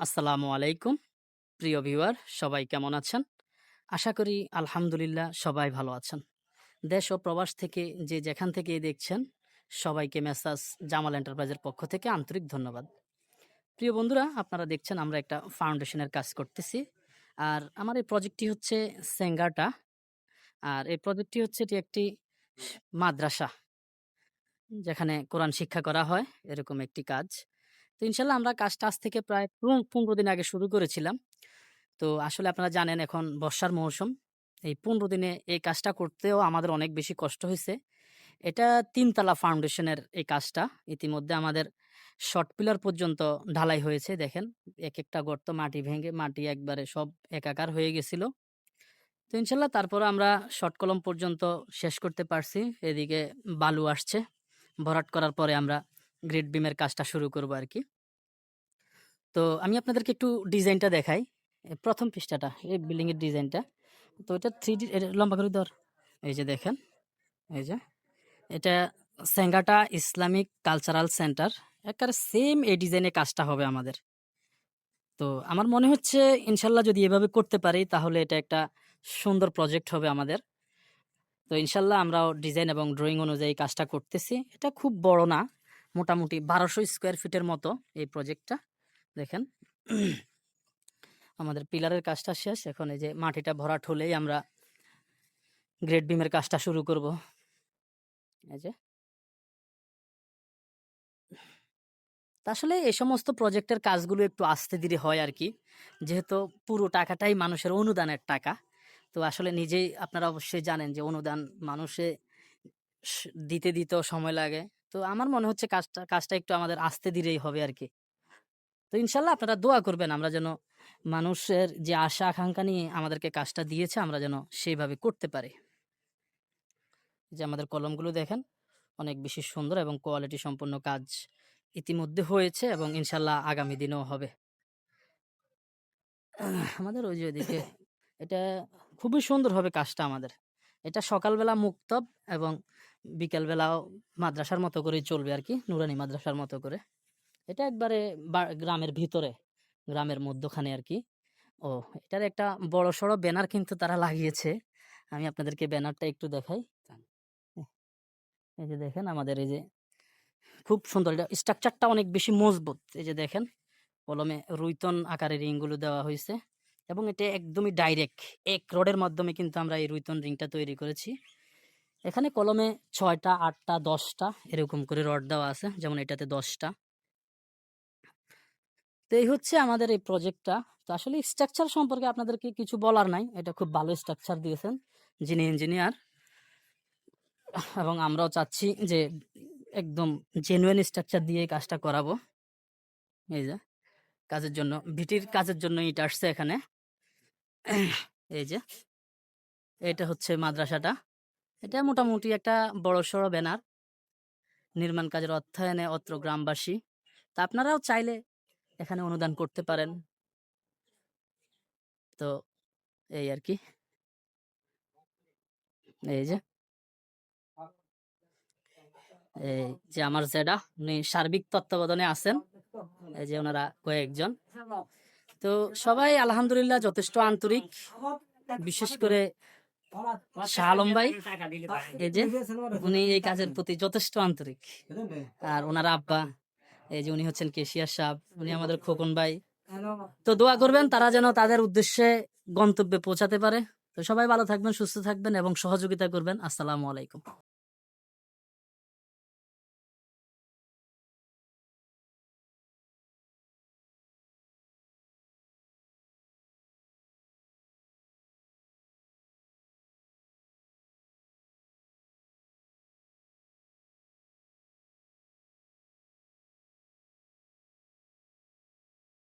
আসসালামু আলাইকুম। প্রিয় ভিউয়ার, সবাই কেমন আছেন? আশা করি আলহামদুলিল্লাহ সবাই ভালো আছেন। দেশ ও প্রবাস থেকে যে যেখান থেকে দেখছেন, সবাইকে মেসাজ জামাল এন্টারপ্রাইজের পক্ষ থেকে আন্তরিক ধন্যবাদ। প্রিয় বন্ধুরা, আপনারা দেখছেন আমরা একটা ফাউন্ডেশনের কাজ করতেছি। আর আমার এই প্রজেক্টটি হচ্ছে সেঙ্গাটা। আর এই প্রজেক্টটি হচ্ছে এটি একটি মাদ্রাসা, যেখানে কোরআন শিক্ষা করা হয়, এরকম একটি কাজ। তো ইনশাল্লাহ আমরা কাজটা আজ থেকে প্রায় পনেরো দিন আগে শুরু করেছিলাম। তো আসলে আপনারা জানেন এখন বর্ষার মৌসুম। এই পনেরো দিনে এই কাজটা করতেও আমাদের অনেক বেশি কষ্ট হয়েছে এটা তিনতলা ফাউন্ডেশনের এই কাজটা। ইতিমধ্যে আমাদের শর্ট পিলার পর্যন্ত ঢালাই হয়েছে, দেখেন। এক একটা গর্ত মাটি ভেঙে মাটি একবারে সব একাকার হয়ে গেছিল। তো ইনশাল্লাহ তারপর আমরা শর্ট কলম পর্যন্ত শেষ করতে পারছি। এদিকে বালু আসছে। ভরাট করার পরে আমরা গ্রেড বিমের কাজটা শুরু করব আর কি তো আমি আপনাদেরকে একটু ডিজাইনটা দেখাই। প্রথম পৃষ্ঠাটা, এই বিল্ডিংয়ের ডিজাইনটা। তো এটা থ্রি ডি লম্বা করে ধর। এই যে দেখেন, এই যে। এটা সেঙ্গাটা ইসলামিক কালচারাল সেন্টার। একেবারে সেম এই ডিজাইনে কাজটা হবে আমাদের। তো আমার মনে হচ্ছে ইনশাল্লাহ যদি এভাবে করতে পারি, তাহলে এটা একটা সুন্দর প্রজেক্ট হবে আমাদের। তো ইনশাল্লাহ আমরাও ডিজাইন এবং ড্রয়িং অনুযায়ী কাজটা করতেছি। এটা খুব বড় না, মোটামুটি বারোশো স্কোয়ার ফিটের মতো এই প্রজেক্টটা। দেখেন। আমাদের পিলারের কাজটা শেষ। এখন এই যে মাটিটা ভরাট হলেই আমরা গ্রেড বিমের কাজটা শুরু করব। এই যে। আসলে এই সমস্ত প্রজেক্টের কাজগুলো একটু আস্তে ধীরে হয় আর কি। যেহেতু পুরো টাকাটাই মানুষের অনুদানের টাকা, তো আসলে নিজেই আপনারা অবশ্যই জানেন যে অনুদান মানুষে দিতে দিতেও সময় লাগে। তো আমার মনে হচ্ছে কাজটা কাজটা একটু আমাদের আস্তে ধীরেই হবে আর কি। তো ইনশাল্লাহ আপনারা দোয়া করবেন আমরা যেন মানুষের যে আশা, আকাঙ্ক্ষা নিয়ে আমাদেরকে কাজটা দিয়েছে, আমরা যেন সেইভাবে করতে পারি। যে আমাদের কলমগুলো দেখেন, অনেক বেশি সুন্দর এবং কোয়ালিটি সম্পন্ন কাজ ইতিমধ্যে হয়েছে এবং ইনশাল্লাহ আগামী দিনেও হবে। আমাদের ওই যে ওইদিকে, এটা খুবই সুন্দর হবে কাজটা আমাদের। এটা সকালবেলা মুক্তব এবং বিকেলবেলাও মাদ্রাসার মতো করেই চলবে আর কি, নুরানি মাদ্রাসার মতো করে। এটা একবারে গ্রামের ভিতরে, গ্রামের মধ্যখানে আর কি ও, এটার একটা বড় সড়ো ব্যানার কিন্তু তারা লাগিয়েছে। আমি আপনাদেরকে ব্যানারটা একটু দেখাই। এই যে দেখেন আমাদের এই যে, খুব সুন্দর এটা স্ট্রাকচারটা অনেক বেশি মজবুত। এই যে দেখেন, কলমে রুইতন আকারের রিংগুলো দেওয়া হয়েছে এবং এটা একদমই ডাইরেক্ট এক রডের মাধ্যমে কিন্তু আমরা এই রুইতন রিংটা তৈরি করেছি। এখানে কলমে ছয়টা, আটটা, দশটা এরকম করে রড দেওয়া আছে। যেমন এটাতে দশটা। তো এই হচ্ছে আমাদের এই প্রজেক্টটা। তো আসলে স্ট্রাকচার সম্পর্কে আপনাদেরকে কিছু বলার নাই। এটা খুব ভালো স্ট্রাকচার দিয়েছেন যিনি ইঞ্জিনিয়ার। এবং আমরাও চাচ্ছি যে একদম জেনুইন স্ট্রাকচার দিয়ে কাজটা করাবো। এই যে, কাজের জন্য, ভিটির কাজের জন্য ইট আসছে এখানে। এই যে, এটা হচ্ছে মাদ্রাসাটা। এটা মোটামুটি একটা বড় সড়ো ব্যানার। নির্মাণ কাজের অর্থায়নে অত্র গ্রামবাসী। তা আপনারাও চাইলে এখানে অনুদান করতে পারেন। তো এই আর কি। এই যে। এই যে আমার জেডা উনি সার্বিক তত্ত্বাবধানে আছেন। এই যে ওনারা কয়েকজন। তো সবাই আলহামদুলিল্লাহ যথেষ্ট আন্তরিক। বিশেষ করে শাহ আলম ভাই, এই যে উনি এই কাজের প্রতি যথেষ্ট আন্তরিক। আর ওনার আব্বা এই যে উনি হচ্ছেন কেশিয়ার সাহ উনি আমাদের খোকন ভাই। তো দোয়া করবেন তারা যেন তাদের উদ্দেশ্যে গন্তব্যে পৌঁছাতে পারে। তো সবাই ভালো থাকবেন সুস্থ থাকবেন এবং সহযোগিতা করবেন। আসসালামু আলাইকুম।